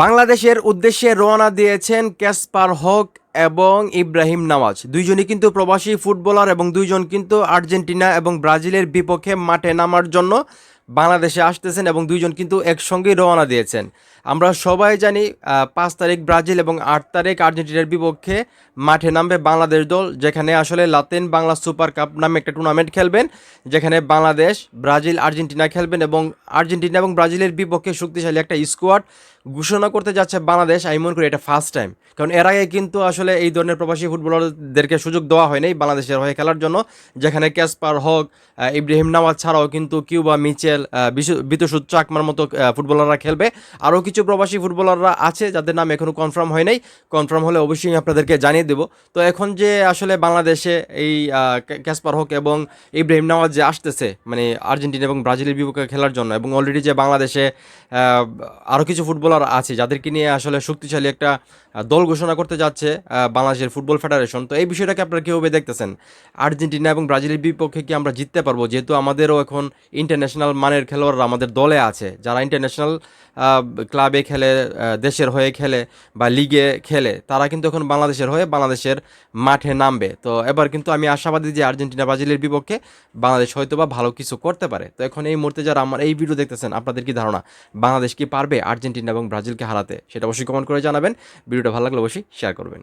বাংলাদেশের উদ্দেশ্যে রওনা দিয়েছেন ক্যাসপার হক এবং ইব্রাহিম নামাজ দুইজনই কিন্তু প্রবাসী ফুটবলার এবং দুইজন কিন্তু আর্জেন্টিনা এবং ব্রাজিলের বিপক্ষে মাঠে নামার জন্য বাংলাদেশে আসতেছেন এবং দুইজন কিন্তু একসঙ্গেই রওনা দিয়েছেন। আমরা সবাই জানি পাঁচ তারিখ ব্রাজিল এবং আট তারিখ আর্জেন্টিনার বিপক্ষে মাঠে নামবে বাংলাদেশ দল, যেখানে আসলে লাতিন বাংলা সুপার কাপ নামে একটা টুর্নামেন্ট খেলবেন, যেখানে বাংলাদেশ, ব্রাজিল, আর্জেন্টিনা খেলবেন এবং আর্জেন্টিনা এবং ব্রাজিলের বিপক্ষে শক্তিশালী একটা স্কোয়াড ঘোষণা করতে যাচ্ছে বাংলাদেশ, আমি মনে করি এটা ফার্স্ট টাইম কারণ এর আগে কিন্তু আসলে এই ধরনের প্রবাসী ফুটবলারদেরকে সুযোগ দেওয়া হয়নি বাংলাদেশের হয়ে খেলার জন্য, যেখানে ক্যাসপার হক ইব্রাহিম নামাজ ছাড়াও কিন্তু কিউবা মিচেল বিতুসুদ চাকমার মতো ফুটবলাররা খেলবে। আরও কিছু প্রবাসী ফুটবলাররা আছে যাদের নাম এখনও কনফার্ম হয় নাই। কনফার্ম হলে অবশ্যই আপনাদেরকে জানিয়ে দেবো। তো এখন যে আসলে বাংলাদেশে এই ক্যাসপার হক এবং ইব্রাহিম নামাজ যে আসতেছে মানে আর্জেন্টিনা এবং ব্রাজিলের বিপক্ষে খেলার জন্য এবং অলরেডি যে বাংলাদেশে আরও কিছু ফুটবলার আছে যাদেরকে নিয়ে আসলে শক্তিশালী একটা দল ঘোষণা করতে যাচ্ছে বাংলাদেশের ফুটবল ফেডারেশন। তো এই বিষয়টাকে আপনারা কীভাবে দেখতেছেন? আর্জেন্টিনা এবং ব্রাজিলের বিপক্ষে কি আমরা জিততে পারব? যেহেতু আমাদেরও এখন ইন্টারন্যাশনাল মানের খেলোয়াড়রা আমাদের দলে আছে, যারা ইন্টারন্যাশনাল ক্লাবে খেলে দেশের হয়ে খেলে বা লিগে খেলে, তারা কিন্তু এখন বাংলাদেশের হয়ে বাংলাদেশের মাঠে নামবে। তো এবার কিন্তু আমি আশাবাদী যে আর্জেন্টিনা ব্রাজিলের বিপক্ষে বাংলাদেশ হয়তো বা ভালো কিছু করতে পারে। তো এখন এই মুহূর্তে যারা আমার এই ভিডিও দেখতেছেন, আপনাদের কি ধারণা? বাংলাদেশ কি পারবে আর্জেন্টিনা এবং ব্রাজিলকে হারাতে? সেটা অবশ্যই কমেন্ট করে জানাবেন। ভিডিওটা ভালো লাগলে অবশ্যই শেয়ার করবেন।